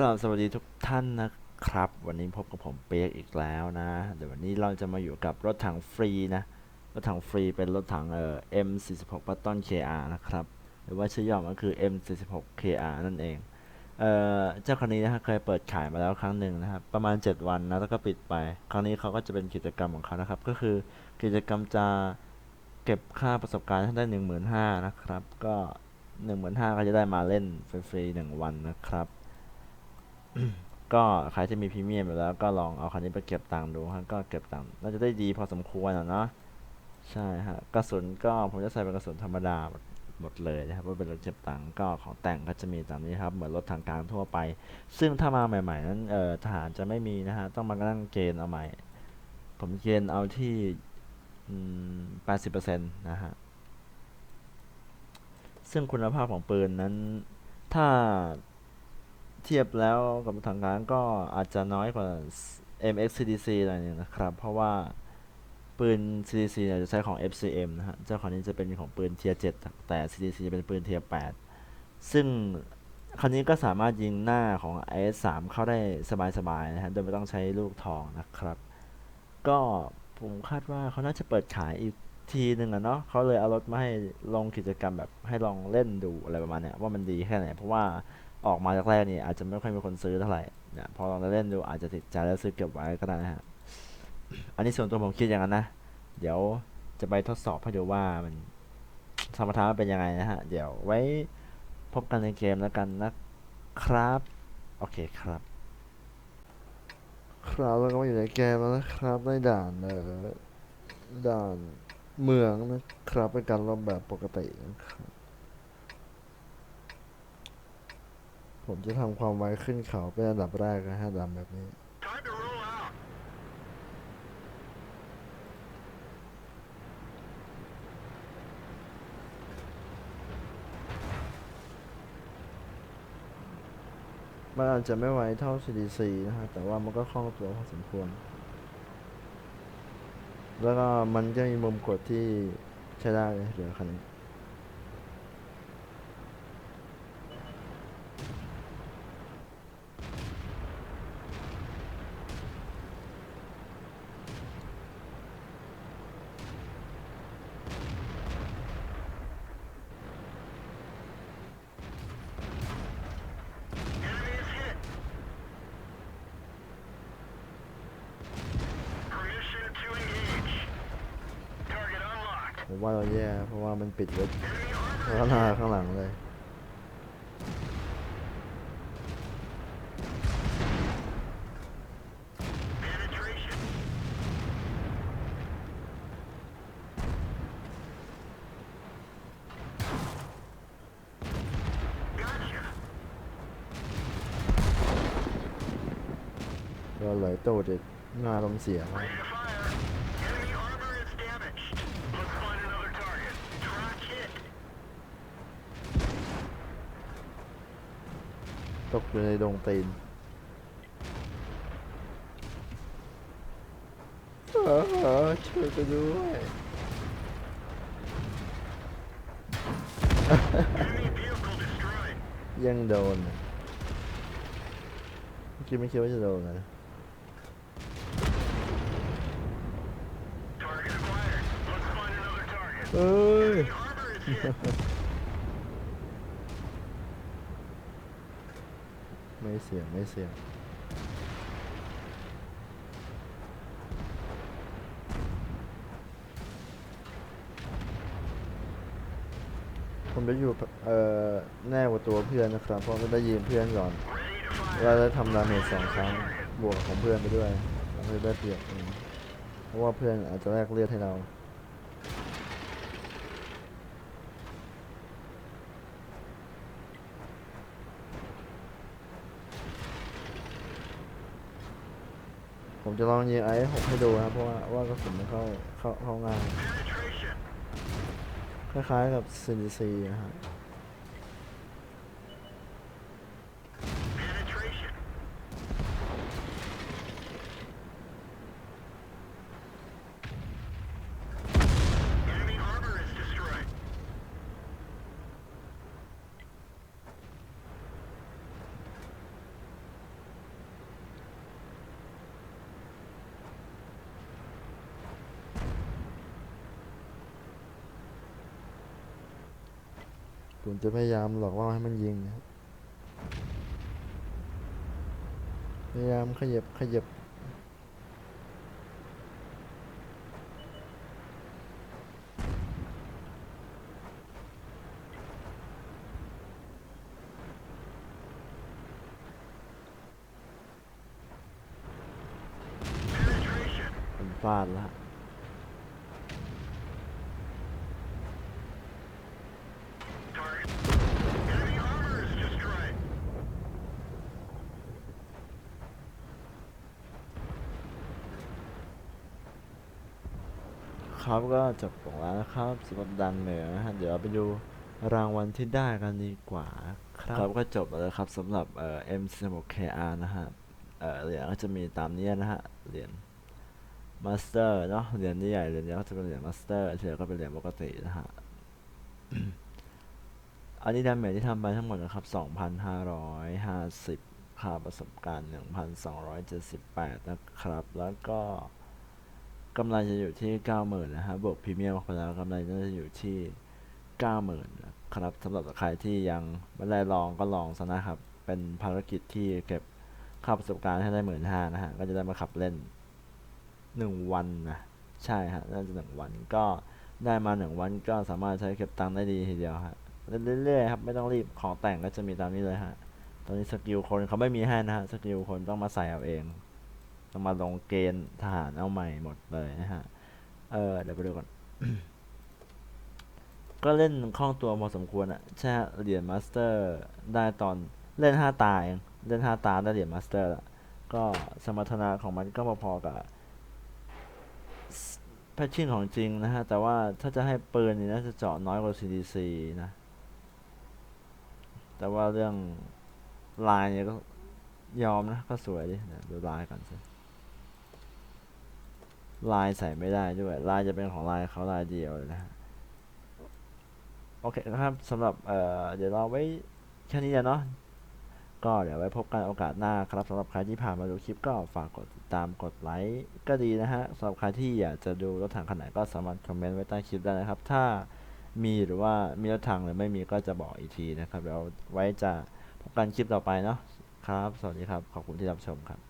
กราบสวัสดีทุกท่านนะครับ วันนี้พบกับผมเปียกอีกแล้วนะ เดี๋ยววันนี้เราจะมาอยู่กับรถถังฟรีนะ รถถังฟรีเป็นรถถังเอ่อ M46 Patton KR นะครับ หรือว่าชื่อย่อมันก็คือ M46 KR นั่นเอง เอ่อ เจ้าคันนี้นะฮะเคยเปิดขายมาแล้วครั้งหนึ่งนะครับ ประมาณ 7 วันนะ แล้วก็ปิดไป ครั้งนี้เขาก็จะเป็นกิจกรรมของเขานะครับ ก็คือกิจกรรมจะเก็บค่าประสบการณ์ให้ได้ 15,000นะครับ ก็ 15,000ก็จะได้มาเล่นฟรีๆหนึ่งวันนะครับ ก็ใครที่มีพรีเมียมอยู่แล้วก็ลองเอาคันนี้ไปเก็บตังค์ดูฮะก็เก็บตังค์น่าจะได้ดีพอสมควรอะเนาะใช่ฮะกระสุนก็ผมจะใส่เป็นกระสุนธรรมดาหมดเลยนะครับว่าเป็นรถเก็บตังค์ก็ของแต่งก็จะมีตามนี้ครับเหมือนรถทางการทั่วไป ซึ่งถ้ามาใหม่ ๆ นั้นเออทหารจะไม่มีนะฮะต้องมานั่งเกณฑ์เอาใหม่ ผมเกณฑ์เอาที่แปดสิบเปอร์เซ็นต์นะฮะซึ่งคุณภาพของปืนนั้นถ้า เทียบแล้วกับทางการก็อาจจะน้อยกว่า MX CDC หน่อยหนึงนะครับ เพราะว่าปืน CDC เนี่ยจะใช้ของ FCM นะฮะ เจ้าของนี้จะเป็นของปืนเทียร์7แต่ CDC จะเป็นปืนเทียร์8ซึ่งคันนี้ก็สามารถยิงหน้าของ IS3 เข้าได้สบายๆนะฮะ โดยไม่ต้องใช้ลูกทองนะครับ ก็ผมคาดว่าเขาน่าจะเปิดขายอีกทีหนึ่งอะเนาะเขาเลยเอารถมาให้ลงกิจกรรมแบบให้ลองเล่นดูอะไรประมาณเนี้ยว่ามันดีแค่ไหน เพราะว่า ออกมาแรกๆนี่อาจจะไม่ค่อยมีคนซื้อเท่าไหร่เนี่ยพอลองเล่นดูอาจจะติดใจแล้วซื้อเก็บไว้ก็ได้นะฮะอันนี้ส่วนตัวผมคิดอย่างนั้นนะ เดี๋ยวจะไปทดสอบให้ดูว่ามันสมรรถนะเป็นยังไงนะฮะ เดี๋ยวไว้พบกันในเกมแล้วกันนะครับ โอเคครับ ครับแล้วก็มาอยู่ในเกมแล้วนะครับในด่านเออด่านเมืองนะครับเป็นการรบแบบปกตินะครับ ผมจะทำความไวขึ้นเขาเป็นอันดับแรกนะฮะดำแบบนี้ มันอาจจะไม่ไวเท่า CDC นะฮะ แต่ว่ามันก็คล่องตัวพอสมควร แล้วก็มันจะมีมุมกดที่ใช้ได้เลยเดี๋ยวคันนี้ ผมว่าเราแย่ เพราะว่ามันปิดไว้ Enemy armor ข้างหน้าข้างหลังเลย penetration. Gotcha. ก็เลยโตดอีกหน้าลมเสีย Ready to fire. ตกอยู่ในดงตีนเออเออช่วยกันด้วย Enemy vehicle destroyed. ยังโดนเมื่อกี้ไม่คิดว่าจะโดนนะ Target acquired. Let's find another target. เอ้ย ไม่เสียงไม่เสียงผมจะอยู่เอ่อแน่กว่าตัวเพื่อนนะครับเพราะไม่ได้ยืมเพื่อนก่อนเราได้ทำดาเมจสองครั้งบวกของเพื่อนไปด้วยเราไม่ได้เปรียบเพราะว่าเพื่อนอาจจะแลกเลือดให้เรา ผมจะลองยิงไอ้หกให้ดูนะครับเพราะว่าว่ากระสุนมันเข้าเข้าเข้าง่ายคล้ายๆกับซินซีนะฮะุณจะพยายามหลอกล่อให้มันยิงนะครับพยายามขยับขยับผมพลาดล้ว ครับก็จบลงแล้วนะครับสำหรับดันเหนือนะฮะเดี๋ยวเราไปดูรางวัลที่ได้กันดีกว่า ครับรบก็จบแล้วครับสำหรับเอ่อ M16KR นะฮะเอ่อเหรียญก็จะมีตามนี้นะฮะเหรียญมาสเตอร์เนาะเหรียญที่ใหญ่เหรียญนี้ก็จะเป็นเหรียญมาสเตอร์ที่เหลือก็เป็นเหรียญปกตินะฮะอันนี้ดาเมจที่ทำไปทั้งหมดนะครับ 2,550 ค่าประสบการณ์ 1,278 นะครับ แล้วก็ กำไรจะอยู่ที่ 90,000นะฮะบวกพรีเมียมออกไปแล้วกำไรน่าจะอยู่ที่ 90,000นะครับสำหรับใครที่ยังไม่ได้ลองก็ลองซะนะครับ เป็นภารกิจที่เก็บค่าประสบการณ์ให้ได้15,000นะฮะก็จะได้มาขับเล่น 1 วันนะใช่ฮะน่าจะ1วันก็ได้มา1วันก็สามารถใช้เก็บตังค์ได้ดีทีเดียวฮะเรื่อยๆครับไม่ต้องรีบของแต่งก็จะมีตามนี้เลยฮะตอนนี้สกิลคนเขาไม่มีให้นะฮะสกิลคนต้องมาใส่เอาเอง ต้องมาลงเกณฑ์ทหารเอาใหม่หมดเลยนะฮะ เออเดี๋ยวไปดูก่อน ก็เล่นคล่องตัวพอสมควรอะใช่ฮะเหรียญมาสเตอร์ได้ตอนเล่นห้าตาเองเล่นห้าตาได้เหรียญมาสเตอร์ละก็สมรรถนะของมันก็พอๆกับแพชชิ่งของจริงนะฮะ แต่ว่าถ้าจะให้ปืนนี่น่าจะเจาะน้อยกว่า CDC นะ แต่ว่าเรื่องลายเนี่ยก็ยอมนะ ก็สวยดิเดี๋ยวดูลายก่อนสิ ลายใส่ไม่ได้ด้วย ลายจะเป็นของลายเขาลายเดียวเลยนะฮะโอเคนะครับสำหรับเอ่อเดี๋ยวเราไว้แค่นี้เนาะก็เดี๋ยวไว้พบกันโอกาสหน้าครับสำหรับใครที่ผ่านมาดูคลิปก็ฝากกดติดตามกดไลค์ก็ดีนะฮะสำหรับใครที่อยากจะดูรถถังคันไหนก็สามารถคอมเมนต์ไว้ใต้คลิปได้นะครับ ถ้ามีหรือว่ามีรถถังหรือไม่มีก็จะบอกอีกทีนะครับเดี๋ยวไว้จะพบกันคลิปต่อไปเนาะครับ สวัสดีครับ ขอบคุณที่รับชมครับ